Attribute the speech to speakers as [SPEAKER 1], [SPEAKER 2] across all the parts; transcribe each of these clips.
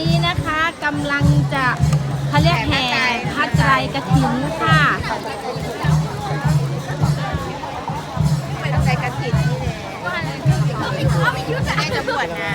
[SPEAKER 1] นี้นะคะกำลังจะเขาเรียกแห่พัดไตรกระถินค่ะ
[SPEAKER 2] ไม่ต้องใช้กระถิ่นนี่แหละเขาไม่ยุ่งกับไอ้จะบวชนะ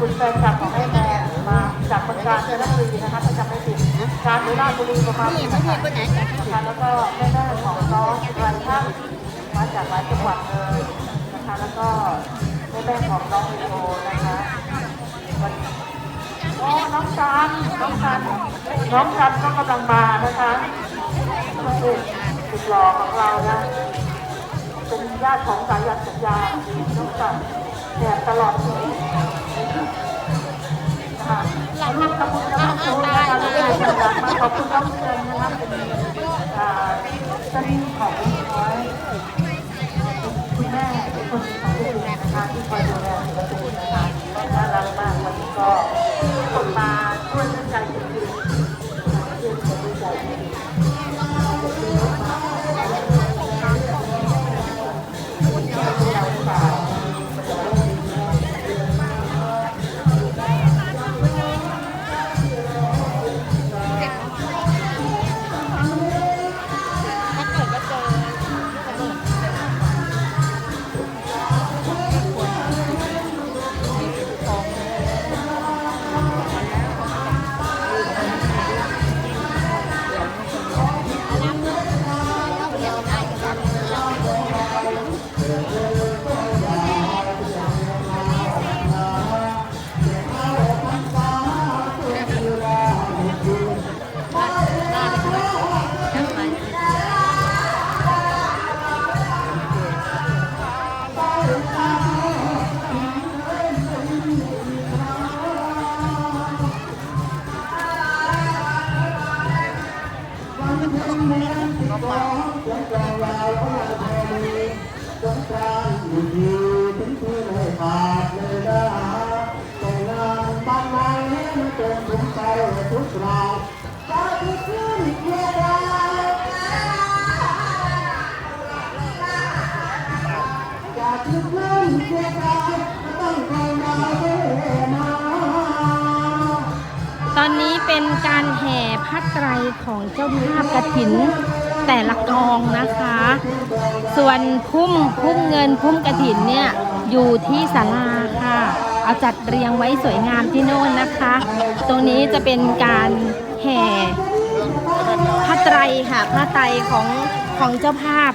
[SPEAKER 3] คุณแฟนคลับของแม่แมนมาจากคนกางจันทบุรีนะคะถ้าจำไม่ผิดการบุรีบุรีประมาณ
[SPEAKER 2] นี่
[SPEAKER 3] นี้
[SPEAKER 2] มันะ
[SPEAKER 3] คะ
[SPEAKER 2] คนไหนกัน
[SPEAKER 3] นะคะแล้วก็แม่แม่ของน้องไรท่านมาจากหลายจังหวัดเลยนะคะแล้วก็แม่แม่ของน้องวีโฟนะคะวันอ๋อน้องซันน้องซันน้องซันก็กำลังมานะคะเอกสุดหล่อของเรานะเป็นญาติของสายันสัญญาน้องซันแอบตลอดชีวิต แล้วก็สัญญามาขอบคุณน้องเชิญนะคะเป็นอ่าสนิทของ ๆ
[SPEAKER 1] เป็นการแห่ผ้าไตรของเจ้าภาพกระถินแต่ละกองนะคะ ส่วนพุ่มพุ่มเงินพุ่มกระถินเนี่ยอยู่ที่ศาลาค่ะ เอาจัดเรียงไว้สวยงามที่โน่นนะคะ ตรงนี้จะเป็นการแห่ผ้าไตรค่ะผ้าไตรของของเจ้าภาพ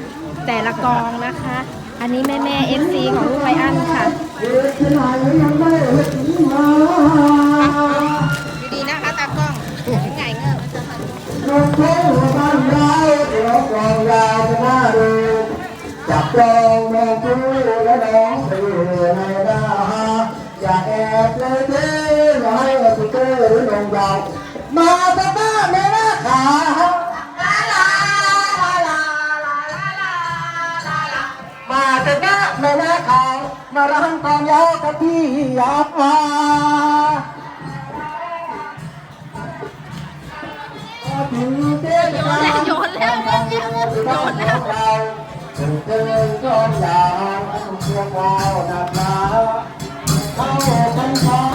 [SPEAKER 1] แต่ละกองนะคะ อันนี้แม่แม่เอฟซีของลูกไลอันค่ะ
[SPEAKER 3] รถโค้งบ้านเราเดี๋ยวกองยาวจะน่าดูจับจองมองดูและน้องไปในหน้าอย่าแอบเลยเด้อย่าให้สเตอร์หรือลงยาวมาตะบ้าแม่ละขามาตะบ้าแม่ละขามาร้องกองยาวกับพี่อยากมา โยนแล้วโยนแล้วโยนแล้วแล้วถึงเดินก้อนยาวเชื่อวาวนาคาเข้าพันฟ้า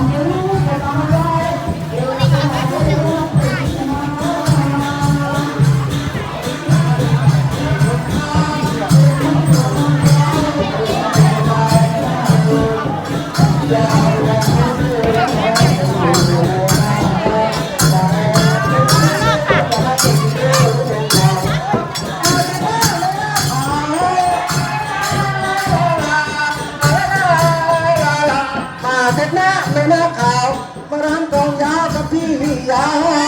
[SPEAKER 3] อ